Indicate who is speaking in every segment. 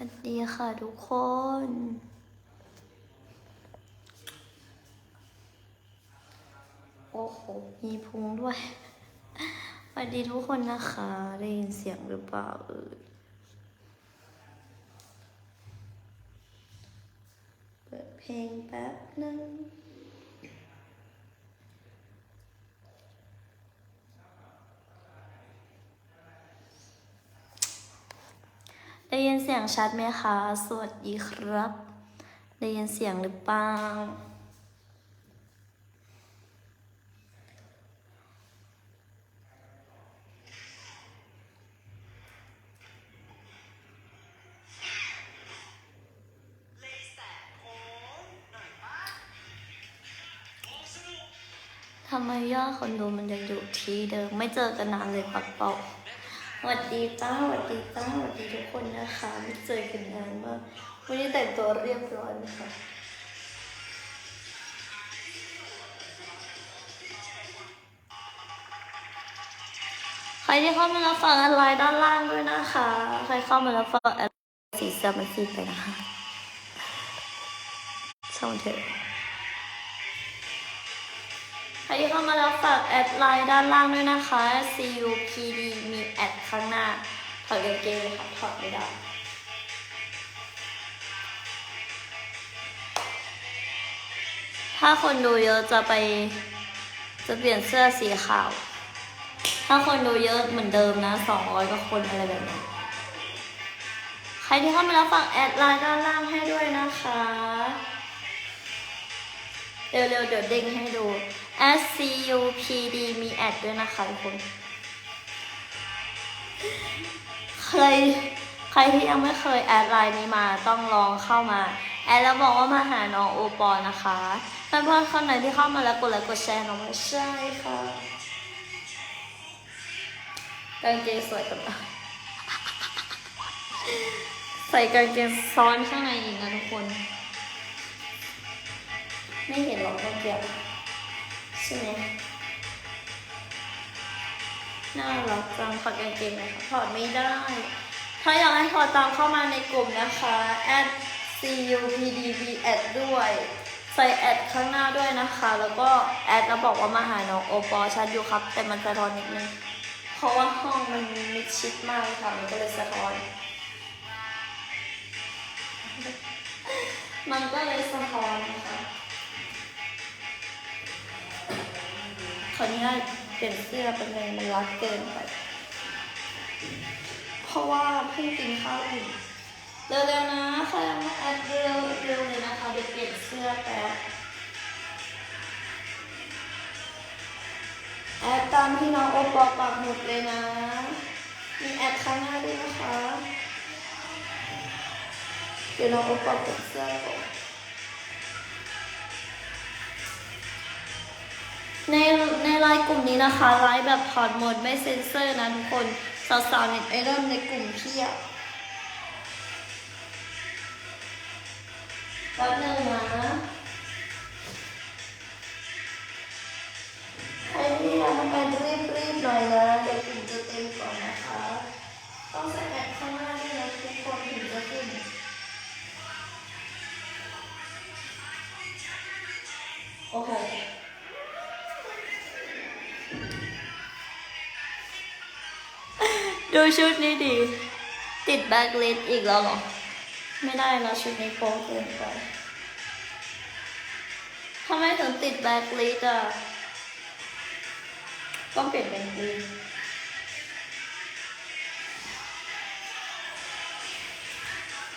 Speaker 1: วัสดีค่ะทุกคน โอ้โห มีพุงด้วยสวัสดีทุกคนนะคะ ได้ยินเสียงหรือเปล่าเอ่ยเปิดเพลงแป๊บนึง ได้ยินเสียงชัดไหมคะ สวัสดีครับ ได้ยินเสียงหรือเปล่าทำไมยอดคนดูมันยังอยู่ที่เดิม ไม่เจอกันนานเลยปักเป่า วัสดีจ้าสวัสดีจ้าสวัสดีทุกคนนะคะไม่เจอกันนานมากวันนี้แต่งตัวเรียบร้อยนะคะใครที่เข้ามารับฟังอะไรด้านล่างด้วยนะคะ ใครเข้ามารับฟังอะไรสีเสื้อมันซีไปนะคะช่างมันเถอะ ใครที่เข้ามาแล้วฝากแอดไลน์ด้านล่างด้วยนะคะ CUPD มีแอดข้างหน้า ถอดกางเกงเลยค่ะ ถอดไม่ได้ถ้าคนดูเยอะจะไป จะเปลี่ยนเสื้อสีขาว ถ้าคนดูเยอะเหมือนเดิมนะ200กว่าคนอะไรแบบนี้ ใครที่เข้ามาแล้วฝากแอดไลน์ด้านล่างให้ด้วยนะคะ เร็วๆเดี๋ยวเด้งให้ดู S C U P D มีแอดด้วยนะคะทุกคน ใคร ใครที่ยังไม่เคยแอดไลน์นี้มาต้องลองเข้ามา แอดแล้วบอกว่ามาหาน้องโอปอลนะคะเพื่อนๆคนไหนที่เข้ามาแล้วกดไลค์กดแชร์น้องมาใช่ค่ะกางเกงสวยกับใส่กางเกงซ้อนข้างในอีกนะทุกคน ไม่เห็นหรอกกางเกง ใช่ไหมน่ารักจังถอดกางเกงเลยค่ะถอดไม่ได้ ถ้าอยากให้ถอดตามเข้ามาในกลุ่มนะคะ add cupdb add ด้วย ใส่แอดข้างหน้าด้วยนะคะ แล้วก็แอดแล้วบอกว่ามาหาน้องโอปอชัดอยู่ครับ แต่มันสะท้อนนิดนึง เพราะว่าห้องมันมิดชิดมากค่ะ มันก็เลยสะท้อน มันก็เลยสะท้อนนะคะ ขออนุญาตเปลี่ยนเสื้อเป็นไงมันรัดเกินไป เพราะว่าเพิ่งกินข้าวอิ่มเร็วๆนะใครยังไม่แอดเร็วเร็วเลยนะคะเดี๋ยวเปลี่ยนเสื้อแป๊บแอดตามที่น้องโอปอล์ปักหมุดเลยนะ มีแอดข้างหน้าด้วยนะคะ เดี๋ยวน้องโอปอล์เปลี่ยนเสื้อก่อน กลุ่มนี้นะคะไลฟ์แบบถอดหมดไม่เซ็นเซอร์นะทุกคนสาวๆเน็ตไอดอลในกลุ่มเที่ยวแป๊บนึงนะ ชุดนี้ดี ติดแบ็คลิสอีกแล้วเหรอ ไม่ได้แล้วชุดนี้โป๊เกินไปทำไมถึงติดแบ็คลิสอะ ต้องเปลี่ยนเป็นกรีน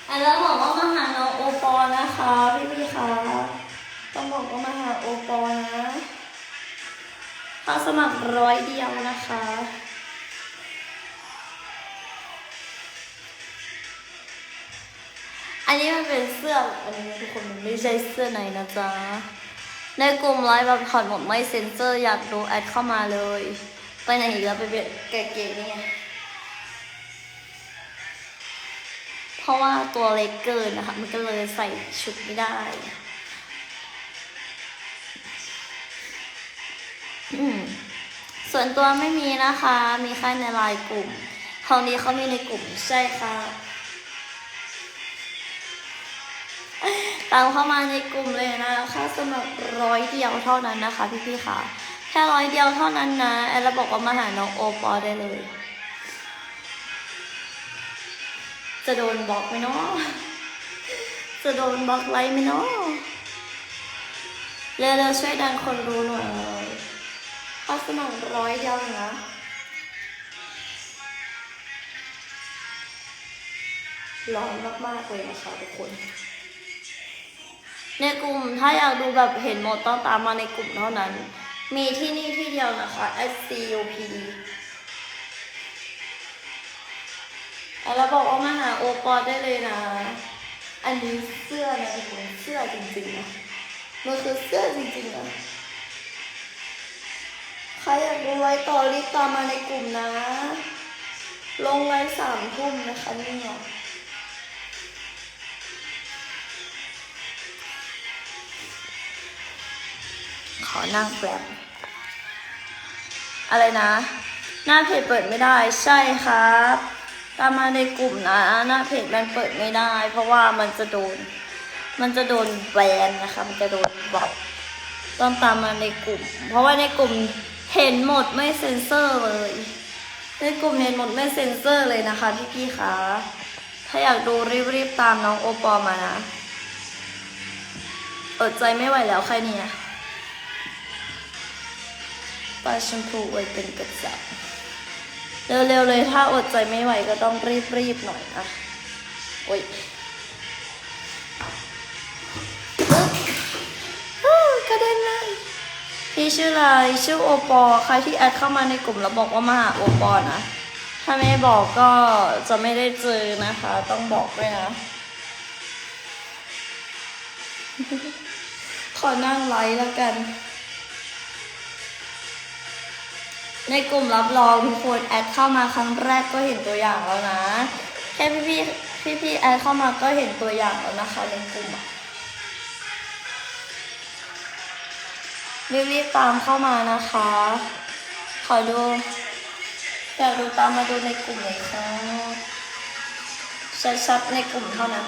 Speaker 1: อะแล้วบอกว่ามาหาน้องโอปอนะคะพี่พี่คะต้องบอกว่ามาหาโอปอนะค่าสมัครร้อยเดียวนะคะ อันนี้มันเป็นเสื้ออันนี้ทุกคนมันไม่ใช่เสื้อในนะจ๊ะ ในกลุ่มไลฟ์แบบถอดหมดไม่เซ็นเซอร์อยากดูแอดเข้ามาเลย ไปไหนอีกแล้วไปเบียดเก๋ๆนี่ไงเพราะว่าตัวเล็กเกินนะคะ มันก็เลยใส่ชุดไม่ได้ส่วนตัวไม่มีนะคะ มีแค่ในไลน์กลุ่มของนี้เขามีในกลุ่มใช่ค่ะามเข้ามาในกลุ่มเลยนะค่าสมัครร้อยเดียวเท่านั้นนะคะพี่ๆค่ะ แค่ร้อยเดียวเท่านั้นนะแอนราบอกว่ามาหาน้องโอปอได้เลย จะโดนบล็อกไหมเนาะจะโดนบล็อกไลค์ไหมเนาะเร็วๆช่วยดันคนรู้หน่อยค่าสมัครร้อยเดียวเองนะร้อนมากๆเลยนะคะทุกคน ในกลุ่มถ้าอยากดูแบบเห็นหมดต้องตามมาในกลุ่มเท่านั้น มีที่นี่ที่เดียวนะคะ scup แล้วบอกว่ามาหาโอปอได้เลยนะ อันนี้เสื้อนะทุกคนเสื้อจริงๆนะมันคือเสื้อจริงๆนะใครอยากดูไว้ต่อรีบตามมาในกลุ่มนะ ลงไว้สามทุ่มนะคะนี่เนาะ ขอนั่งแป๊บอะไรนะ หน้าเพจเปิดไม่ได้ใช่ครับตามมาในกลุ่มนะ หน้าเพจมันเปิดไม่ได้ เพราะว่ามันจะโดน มันจะโดนแบนนะคะ มันจะโดนบล็อกต้องตามมาในกลุ่ม เพราะว่าในกลุ่มเห็นหมดไม่เซ็นเซอร์เลย ในกลุ่มเห็นหมดไม่เซ็นเซอร์เลยนะคะพี่พี่คะถ้าอยากดูรีบๆตามน้องโอปอมานะอดใจไม่ไหวแล้วใครเนี่ย ปลาชมพูไว้เป็นกระจับเร็วๆเลยถ้าอดใจไม่ไหวก็ต้องรีบๆหน่อยนะโอ้ยกระเด็นเลยพี่ชื่ออะไรชื่อโอปอใครที่แอดเข้ามาในกลุ่มแล้วบอกว่ามาหาโอปอนะ ถ้าไม่บอกก็จะไม่ได้เจอนะคะ ต้องบอกด้วยนะ ขอนั่งไลฟ์แล้วกัน ในกลุ่มรับรองทุกคนแอดเข้ามาครั้งแรกก็เห็นตัวอย่างแล้วนะ แค่พี่พี่พี่พี่แอดเข้ามาก็เห็นตัวอย่างแล้วนะคะในกลุ่มอะรีบๆตามเข้ามานะคะ ขอดูอยากดูตามมาดูในกลุ่มเลยค่ะชัดๆในกลุ่มเท่านั้น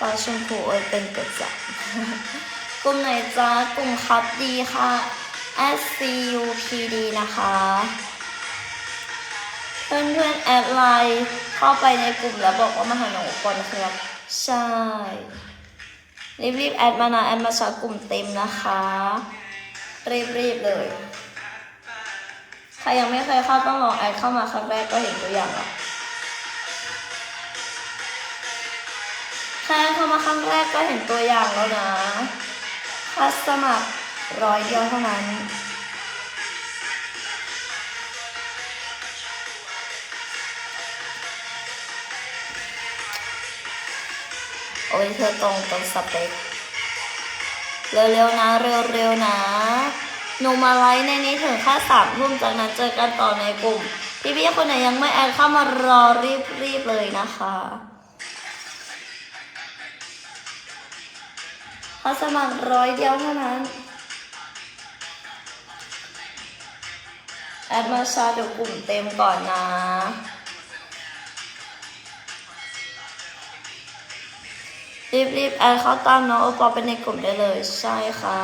Speaker 1: ปลาชมพูเอ้ยเป็นกระจับ กลุ่มไหนจ้ากลุ่มคับดีค่ะ SCUPD นะคะ เพื่อนเพื่อนแอดไลน์เข้าไปในกลุ่มแล้วบอกว่ามาหาหนูก่อนครับใช่รีบรีบๆแอดมานะแอดมาชากลุ่มเต็มนะคะ รีบรีบๆเลย ใครยังไม่เคยเข้าต้องลองแอดเข้ามาครั้งแรกก็เห็นตัวอย่างแล้วแค่เข้ามาครั้งแรกก็เห็นตัวอย่างแล้วนะ ค่าสมัครร้อยเดียวเท่านั้น โอ้ยเธอตรงตรงสเปคเร็วๆนะ เร็วๆนะหนูมาไลฟ์ในนี้ถึงแค่สามทุ่มจากนั้นเจอกันต่อในกลุ่ม พี่ๆคนไหนยังไม่แอดเข้ามารอรีบๆเลยนะคะ ค่าสมัครร้อยเดียวเท่านั้น แอดมาชาเดี๋ยวกลุ่มเต็มก่อนนะ รีบๆแอดเข้าตามน้องโอปอเป็นในกลุ่มได้เลย ใช่ค่ะ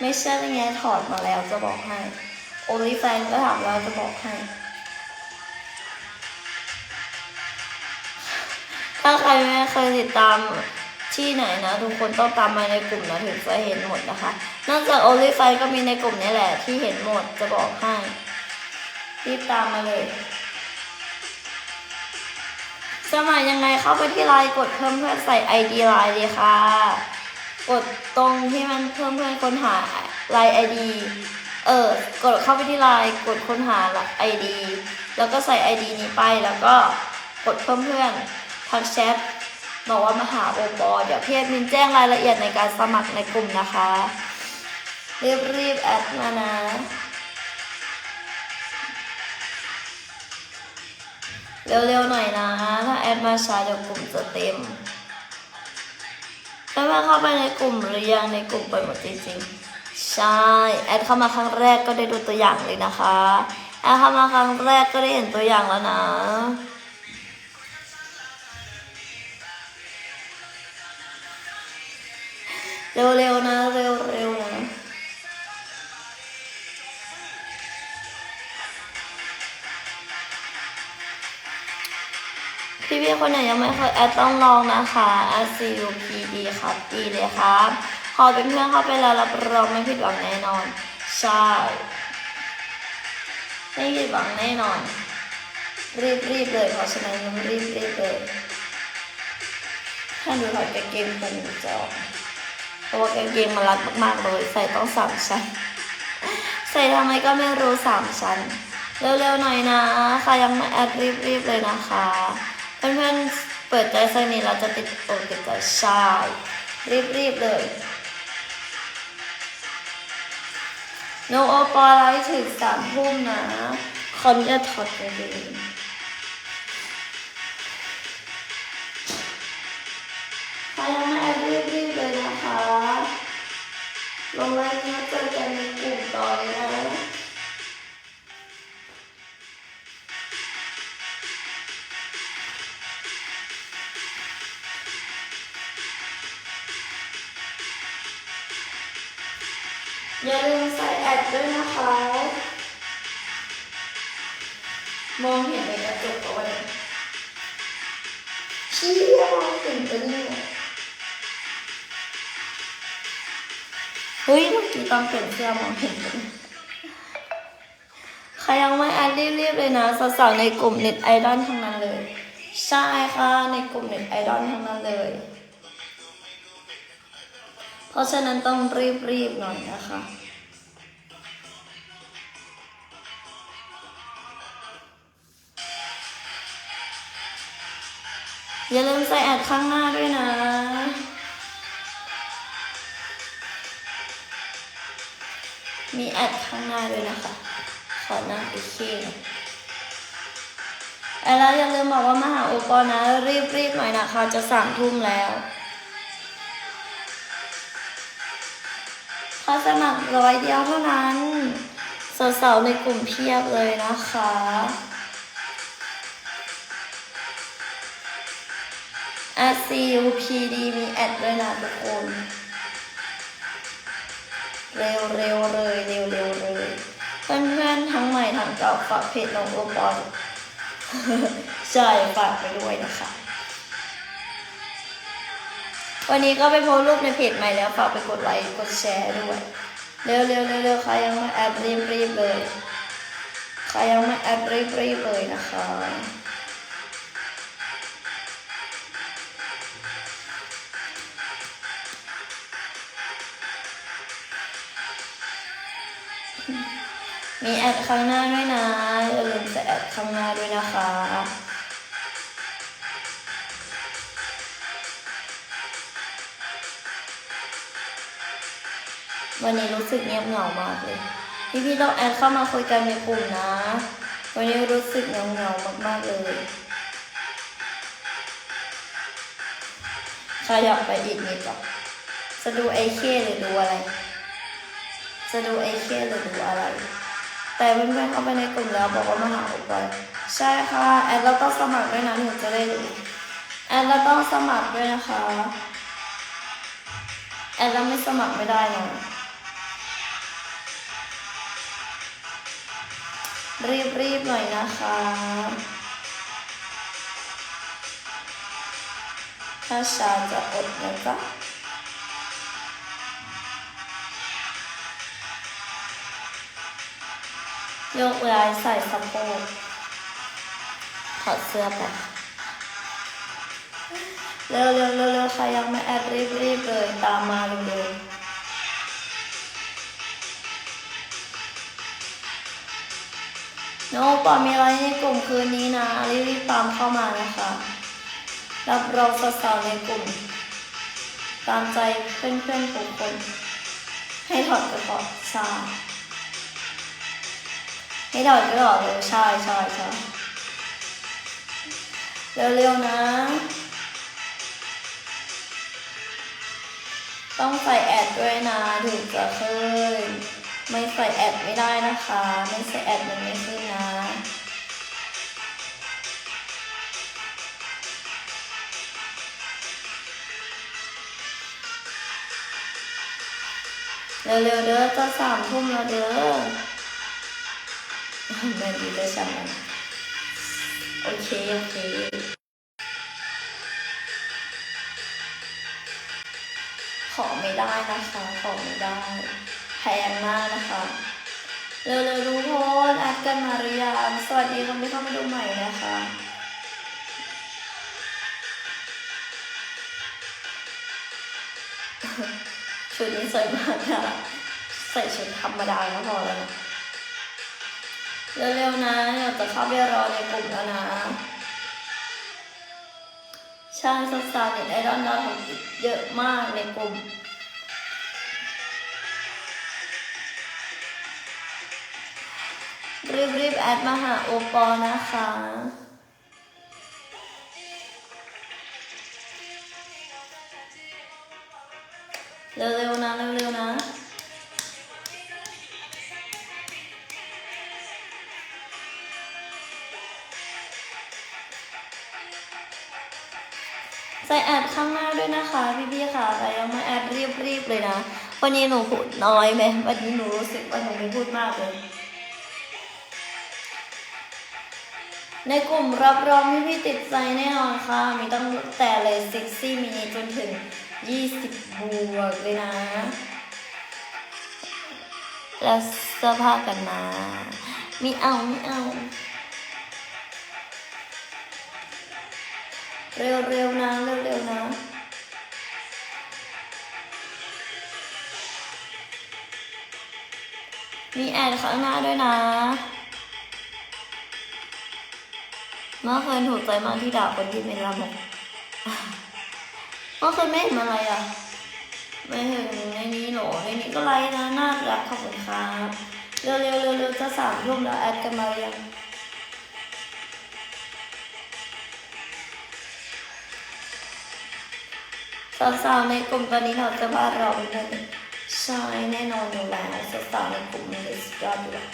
Speaker 1: ไม่ใช่ยังไงถอดมาแล้วจะบอกให้ โอลิแฟนก็ถามแล้วจะบอกให้ ถ้าใครไม่เคยติดตามที่ไหนนะ ทุกคนต้องตามมาในกลุ่มนะถึงจะเห็นหมดนะคะ นอกจากโอลิแฟก็มีในกลุ่มนี้แหละที่เห็นหมดจะบอกให้รีบตามมาเลย สมัครยังไงเข้าไปที่ไลน์กดเพิ่มเพื่อนใส่ ID ไลน์เลยค่ะ กดตรงที่มันเพิ่มเพื่อนค้นหาไลน์ ID เออกดเข้าไปที่ไลน์กดค้นหา ID แล้วก็ใส่ ID นี้ไปแล้วก็กดเพิ่มเพื่อน ทักแชทบอกว่ามาหาโอปอเดี๋ยวพี่แอดมินแจ้งรายละเอียดในการสมัครในกลุ่มนะคะ รีบรีบแอดมานะเร็วๆหน่อยนะ ถ้าแอดมาช้าเดี๋ยวกลุ่มจะเต็มแล้วมาเข้าไปในกลุ่มหรือยังในกลุ่มไปหมดจริงๆ ใช่ แอดเข้ามาครั้งแรกก็ได้ดูตัวอย่างเลยนะคะ แอร์เข้ามาครั้งแรกก็ได้เห็นตัวอย่างแล้วนะ เร็วๆนะเร็วๆนะพี่พี่ๆคนไหนยังไม่เคยแอดต้องลองนะคะ S C U P D ครับดีเลยครับพอเป็นเพื่อนเข้าไปแล้วรับรองไม่ผิดหวังแน่นอน ใช่ ไม่ผิดหวังแน่นอน รีบรีบๆเลยเพราะฉะนั้นรีบรีบๆเลยถ้าดูถอดกางเกงปุ่มจะออก เพราะว่ากางเกงมันรัดมากๆเลย ใส่ต้องสามชั้น ใส่ทำไมก็ไม่รู้สามชั้น เร็วๆหน่อยนะ ใครยังไม่แอดรีบๆเลยนะคะ เพื่อนๆเปิดใจสักนิดเราจะติดอกติดใจใช่รีบๆเลยโนโอปอไลท์ถึงสามทุ่มนะ คอนจะถอดกางเกง ลงไลน์มาเจอกันในกลุ่มต่อเลยนะอย่าลืมใส่แอดด้วยนะคะ มองเห็นในกระจกเอาไว้เชี่ยมองเห็นตัวนี้ เฮ้ยเมื่อกี้ตอนเปลี่ยนเสื้อมองเห็นเลยใครยังไม่แอดรีบๆเลยนะสาวๆในกลุ่มเน็ตไอดอลทั้งนั้นเลย ใช่ค่ะในกลุ่มเน็ตไอดอลทั้งนั้นเลย เพราะฉะนั้นต้องรีบๆหน่อยนะคะอย่าลืมใส่แอดข้างหน้าด้วยนะ มีแอดข้างหน้าด้วยนะคะ ขอหน้าอีกทีแล้วอย่าลืมบอกว่ามาหาโอปอนะ รีบๆหน่อยนะคะ จะสามทุ่มแล้วขอสมัครร้อยเดียวเท่านั้นสาวๆในกลุ่มเพียบเลยนะคะ S C U P D มีแอดด้วยนะทุกคน เร็วเร็วเลยเร็วเร็วเลยเพื่อนๆทั้งใหม่ทั้งเก่าฝากเพจน้องโอปอลใช่ฝากไปด้วยนะคะ วันนี้ก็ไปโพสรูปในเพจใหม่แล้วฝากไปกดไลค์กดแชร์ด้วย เร็วเร็วเร็วเร็วใครยังไม่แอดรีบรีบเลย ใครยังไม่แอดรีบรีบเลยนะคะ มีแอดข้างหน้าด้วยนะอย่าลืมใส่แอดข้างหน้าด้วยนะคะวันนี้รู้สึกเงียบเหงามากเลย พี่พี่ๆต้องแอดเข้ามาคุยกันในกลุ่มนะ วันนี้รู้สึกเหงาเหงามากๆเลยใครอยากไปอีกนิดหรอจะดูไอเคหรือดูอะไร จะดูไอเคหรือดูอะไร แต่เพื่อนๆเข้าไปในกลุ่มแล้วบอกว่ามาหาอุปกรณ์ใช่ค่ะแอดแล้วก็สมัครด้วยนะถึงจะได้ดูแอดแล้วต้องสมัครด้วยนะคะแอดแล้วไม่สมัครไม่ได้นะรีบๆหน่อยนะคะถ้าชาจะอดนะจ๊ะ ยกย้ายใส่สะโพกถอดเสื้อไปเร็วเร็วเร็วเร็วใครยังไม่แอดรีบรีบเลยตามมาเร็วโน้ปอมีอะไรในกลุ่มคืนนี้นะรีบรีบตามเข้ามานะคะ รับรองสาวๆในกลุ่ม ตามใจเพื่อนๆทุกคน ให้ถอดกระเป๋าช่ ให้ถอดก็ถอดเร็วใช่ใช่ใช่เร็วๆนะ ต้องใส่แอดด้วยนะถึงจะขึ้น ไม่ใส่แอดไม่ได้นะคะ ไม่ใส่แอดมันไม่ขึ้นนะเร็วๆเด้อจะสามทุ่มแล้วเด้อ แม่ดีเลยช่างมันโอเค โอเค ขอไม่ได้นะคะ ขอไม่ได้ แพงมากนะคะ เร็วๆทุกคนอัดกันมาหรือยังสวัสดีคนที่เข้ามาดูใหม่นะคะชุดนี้สวยมากค่ะใส่ชุดธรรมดาก็พอแล้วนะ เร็วๆนะเดี๋ยวจะเข้าไปรอในกลุ่มแล้วนะใช่สาวๆเน็ตไอดอลเราทำเยอะมากในกลุ่มรีบๆแอดมาหาโอปอล์นะคะเร็วๆนะเร็วๆนะ แอดข้างหน้าด้วยนะคะพี่ๆค่ะใครยังไม่แอดรีบๆเลยนะ วันนี้หนูพูดน้อยไหมวันนี้หนูรู้สึกว่าหนูไม่พูดมากเลย ในกลุ่มรับรองพี่ๆติดใจแน่นอนค่ะ มีตั้งแต่เลยเซ็กซี่มินิจนถึง 20 บวกเลยนะ แล้วเสื้อผ้ากันนะมีเอามีเอา เร็วๆนะเร็วๆนะมีแอดข้างหน้าด้วยนะเมื่อคืนถูกใจมากที่ด่าคนที่ไม่รับบอกเมื่อคืนไม่เห็นอะไรอะ ไม่เห็นในนี้หรอในนี้ก็ไลค์นะน่ารักขอบคุณครับเร็วๆเร็วๆจะสามทุ่มแล้วแอดกันมายัง สาวๆในกลุ่มตอนนี้เราจะว่าเราเป็นเพื่อนใช่แน่นอนอยู่แล้วสาวๆในกลุ่มมันเลยสุดยอดอยู่แล้ว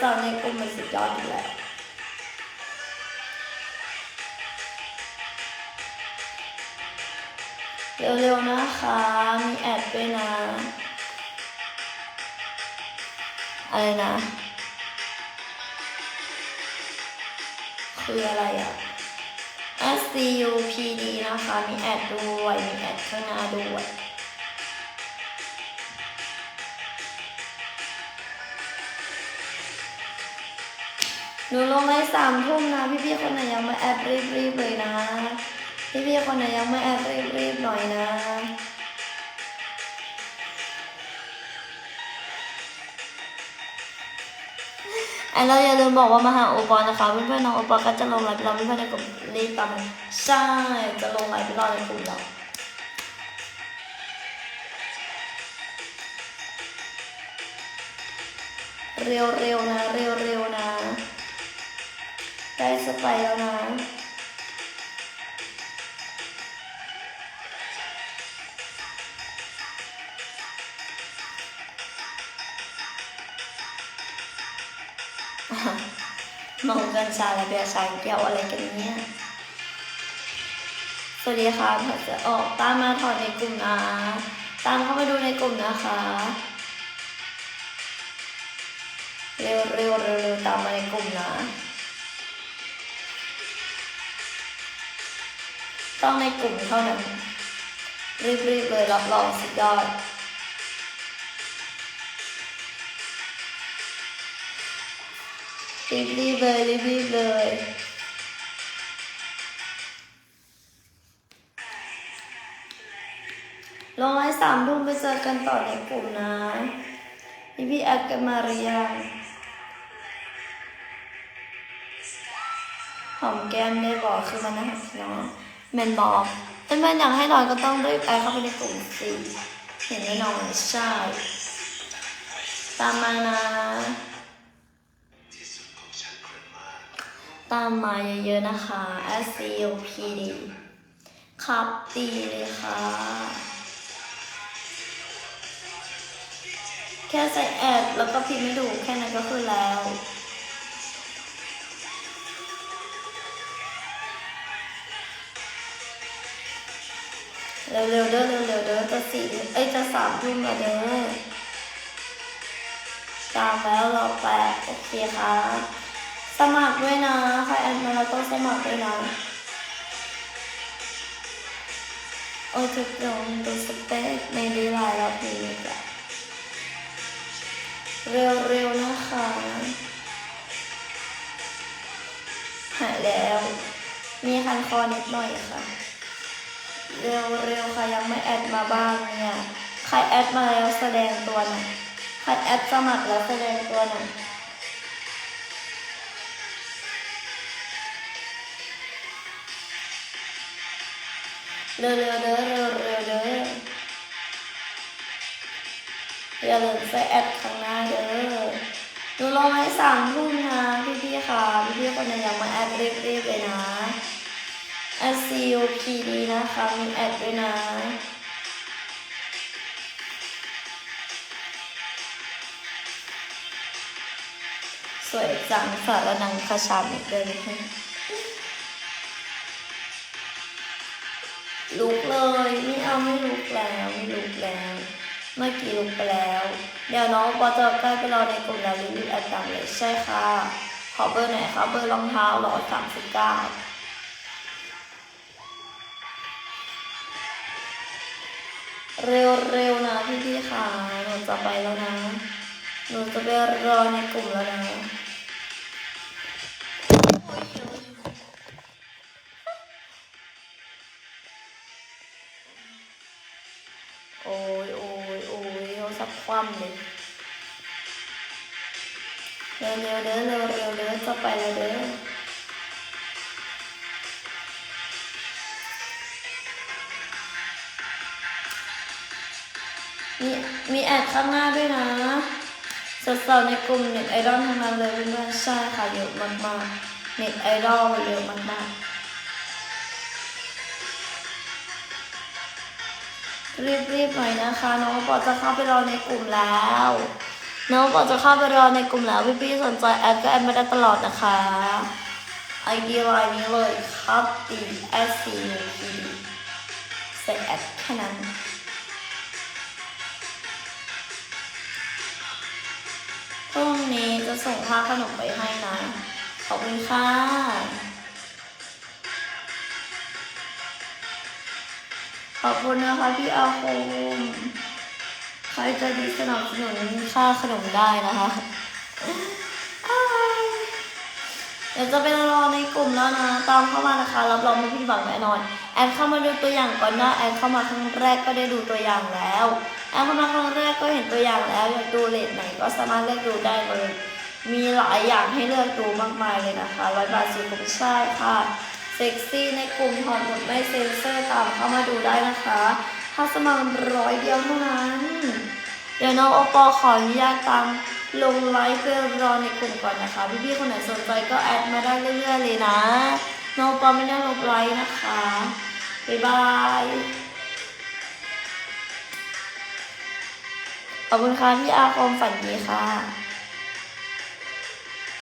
Speaker 1: สาวๆในกลุ่มมันสุดยอดอยู่แล้วเร็วๆนะคะ มีแอดด้วยนะ อะไรนะ คืออะไรอะ C U P D นะคะ มีแอดด้วย มีแอดข้างหน้าด้วยหนูลงไลฟ์สามทุ่มนะ พี่ๆคนไหนยังไม่แอดรีบๆเลยนะ พี่ๆคนไหนยังไม่แอดรีบๆหน่อยนะ แอนเราอย่าลืมบอกว่ามาหาโอปอลนะคะเพื่อนๆน้องโอปอลก็จะลงไลฟ์ไปรอเพื่อนๆในกลุ่มรีบตามใช่จะลงไลฟ์ไปรอในกลุ่มเราเร็วๆนะเร็วๆนะใกล้สไปแล้วนะ มองกันชาและเบียร์ชาเกี่ยวอะไรกันเนี่ย สวัสดีค่ะถ้าจะออกตามมาถอดในกลุ่มนะ ตามเข้ามาดูในกลุ่มนะคะ เร็วเร็วเร็วเร็วตามมาในกลุ่มนะต้องในกลุ่มเท่านั้นรีบๆเลยรับรองสุดยอด รีบรีบเลยรีบรีบเลยลงไลน์สามทุ่มไปเจอกันต่อในกลุ่มนะพี่พี่แอดกันมาหรือยังหอมแก้มได้บอกคือมันนะคะเนาะแมนบอกเพื่อนอยากให้นอนก็ต้องรีบแอดเข้าไปในกลุ่มสิเห็นแน่นอนใช่ ตามมานะ ตามมาเยอะๆนะคะ S C U P D ครับดีเลยค่ะ แค่ใส่แอดแล้วก็พิมพ์ไม่ถูกแค่นั้นก็คือแล้วเร็วๆเด้อเร็วๆเด้อจะสี่เอ้ยจะสามทุ่มแล้วเด้อตามแล้วรอแป๊บโอเคครับ สมัครด้วยนะใครแอดมาแล้วต้องสมัครด้วยนะโอ้ยทุกยงดูสเปคในดีไลน์เราพีกอะเร็วๆนะคะหายแล้ว มีคันคอนิดหน่อยค่ะ เร็วๆค่ะยังไม่แอดมาบ้างเนี่ย ใครแอดมาแล้วแสดงตัวหน่อยใครแอดสมัครแล้วแสดงตัวหน่อย เร็วๆเด้อเร็วๆเด้ออย่าลืมใส่แอดข้างหน้าเด้อหนูรอให้สามทุ่มนะพี่ๆค่ะพี่ๆคนไหนอยังมาแอดรีบๆเลยนะ S C U P D นะคะมีแอดด้วยนะสวยจังสารนังคชามอีกเดิน ลุกเลย ไม่เอาไม่ลุกแล้วไม่ลุกแล้ว เมื่อกี้ลุกไปแล้ว เดี๋ยวน้องปอจะใกล้ไปรอในกลุ่มแล้วรีบๆแอดตามเลยใช่ค่ะ ขอเบอร์ไหนคะเบอร์รองเท้าหรอสามสิบเก้าเร็วๆนะพี่ๆค่ะหนูจะไปแล้วนะหนูจะไปรอในกลุ่มแล้วนะ เอาสักคว่ำเลยเร็วเด้อเร็วๆเด้อจะไปแล้วเด้อมีมีแอดข้างหน้าด้วยนะสาวๆในกลุ่มเน็ตไอดอลทั้งนั้นเลยเพื่อนๆใช่ค่ะเยอะมากๆเน็ตไอดอลเยอะมากๆ รีบๆหน่อยนะคะ น้องปอจะเข้าไปรอในกลุ่มแล้ว น้องปอจะเข้าไปรอในกลุ่มแล้วพี่ๆสนใจแอดก็แอดมาได้ตลอดนะคะไอดีไลน์นี้เลยครับ D S C U P D ใส่แอดแค่นั้นพรุ่งนี้จะส่งค่าขนมไปให้นะ ขอบคุณค่ะ ขอบคุณนะคะพี่อาคมใครจะดีสนับสนุนค่าขนมได้นะคะเดี๋ยวจะไปรอในกลุ่มแล้วนะ ตามเข้ามานะคะรับรองไม่ผิดหวังแน่นอน แอนเข้ามาดูตัวอย่างก่อนนะแอนเข้ามาครั้งแรกก็ได้ดูตัวอย่างแล้วแอนเข้ามาครั้งแรกก็เห็นตัวอย่างแล้วอยากดูเลทไหนก็สามารถเลือกดูได้เลย มีหลายอย่างให้เลือกดูมากมายเลยนะคะร้อยบาทสุดคุ้มใช่ค่ะ เซ็กซี่ในกลุ่มถอดหมดไม่เซ็นเซอร์ตามเข้ามาดูได้นะคะถ้าสมัครร้อยเดียวเท่านั้น เดี๋ยวน้องโอปอขออนุญาตตามลงไลฟ์เพื่อรอในกลุ่มก่อนนะคะ พี่ๆคนไหนสนใจก็แอดมาได้เรื่อยๆเลยนะน้องโอปอไม่ได้ลงไลฟ์นะคะ บ๊ายบายขอบคุณค่ะพี่อาคมฝันดีค่ะ